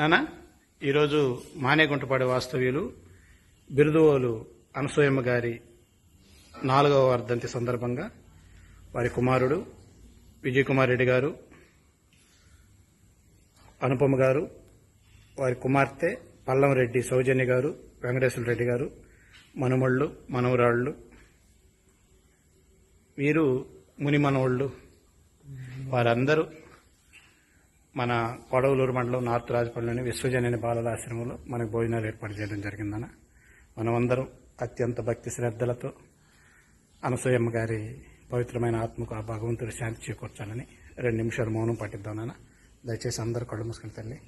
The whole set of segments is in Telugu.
నానా ఈరోజు మానేగుంటపాడి వాస్తవ్యులు బిరుదువోలు అనసూయమ్మ గారి నాలుగవ వర్ధంతి సందర్భంగా వారి కుమారుడు విజయ్ కుమార్ రెడ్డి గారు అనుపమ గారు వారి కుమార్తె పల్లం రెడ్డి సౌజన్య గారు వెంకటేశ్వర రెడ్డి గారు మనుమళ్ళు మనవరాళ్ళు వీరు ముని మనవళ్ళు వారందరూ మన కొడవలూరు మండలం నార్త్ రాజపల్లిలోని విశ్వజనని బాలల ఆశ్రమంలో మనకు భోజనాలు ఏర్పాటు చేయడం జరిగిందన్న. మనమందరం అత్యంత భక్తి శ్రద్ధలతో అనసూయమ్మ గారి పవిత్రమైన ఆత్మకు ఆ భగవంతుడు శాంతి చేకూర్చాలని రెండు నిమిషాలు మౌనం పట్టిద్దాం నాన్న. దయచేసి అందరు కళ్ళు మూసుకుని తల్లి.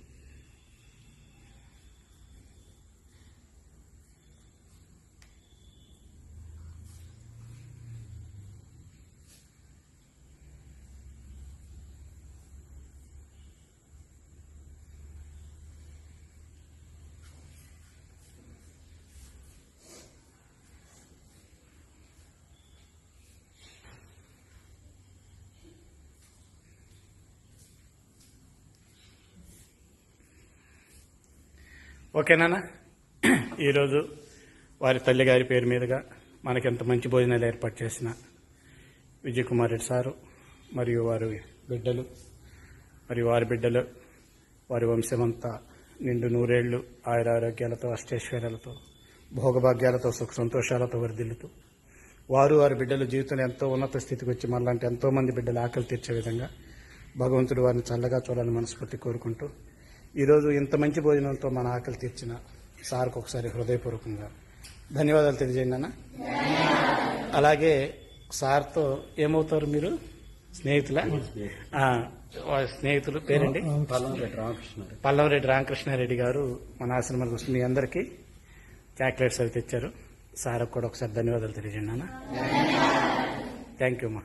ఓకేనా ఈరోజు వారి తల్లి గారి పేరు మీదుగా మనకెంత మంచి భోజనాలు ఏర్పాటు చేసిన విజయ్ కుమార్ రెడ్డి సారు మరియు వారి బిడ్డలు మరియు వారి బిడ్డలు వారి వంశమంతా నిండు నూరేళ్ళు ఆయుర ఆరోగ్యాలతో అష్టైశ్వర్యాలతో భోగభాగ్యాలతో సుఖ సంతోషాలతో వరిదిల్లుతూ వారు వారి బిడ్డల జీవితంలో ఎంతో ఉన్నత స్థితికి వచ్చి మళ్ళంటే ఎంతోమంది బిడ్డలు బిడ్డల ఆకలి తీర్చే విధంగా భగవంతుడు వారిని చల్లగా చూడాలని మనస్ఫూర్తి కోరుకుంటూ ఈరోజు ఇంత మంచి భోజనంతో మన ఆకలి తీర్చిన సార్కు ఒకసారి హృదయపూర్వకంగా ధన్యవాదాలు తెలియజేయండి అన్న. అలాగే సార్తో ఏమవుతారు మీరు? స్నేహితుల? స్నేహితులు పేరండి? పల్లంరెడ్డి రామకృష్ణ పల్లవరెడ్డి రామకృష్ణారెడ్డి గారు మన ఆశ్రమాలకు వస్తుంది మీ అందరికీ చాక్లెట్స్ అవి తెచ్చారు. సార్కు కూడా ఒకసారి ధన్యవాదాలు తెలియజేయండి అన్న. థ్యాంక్ యూ అమ్మా.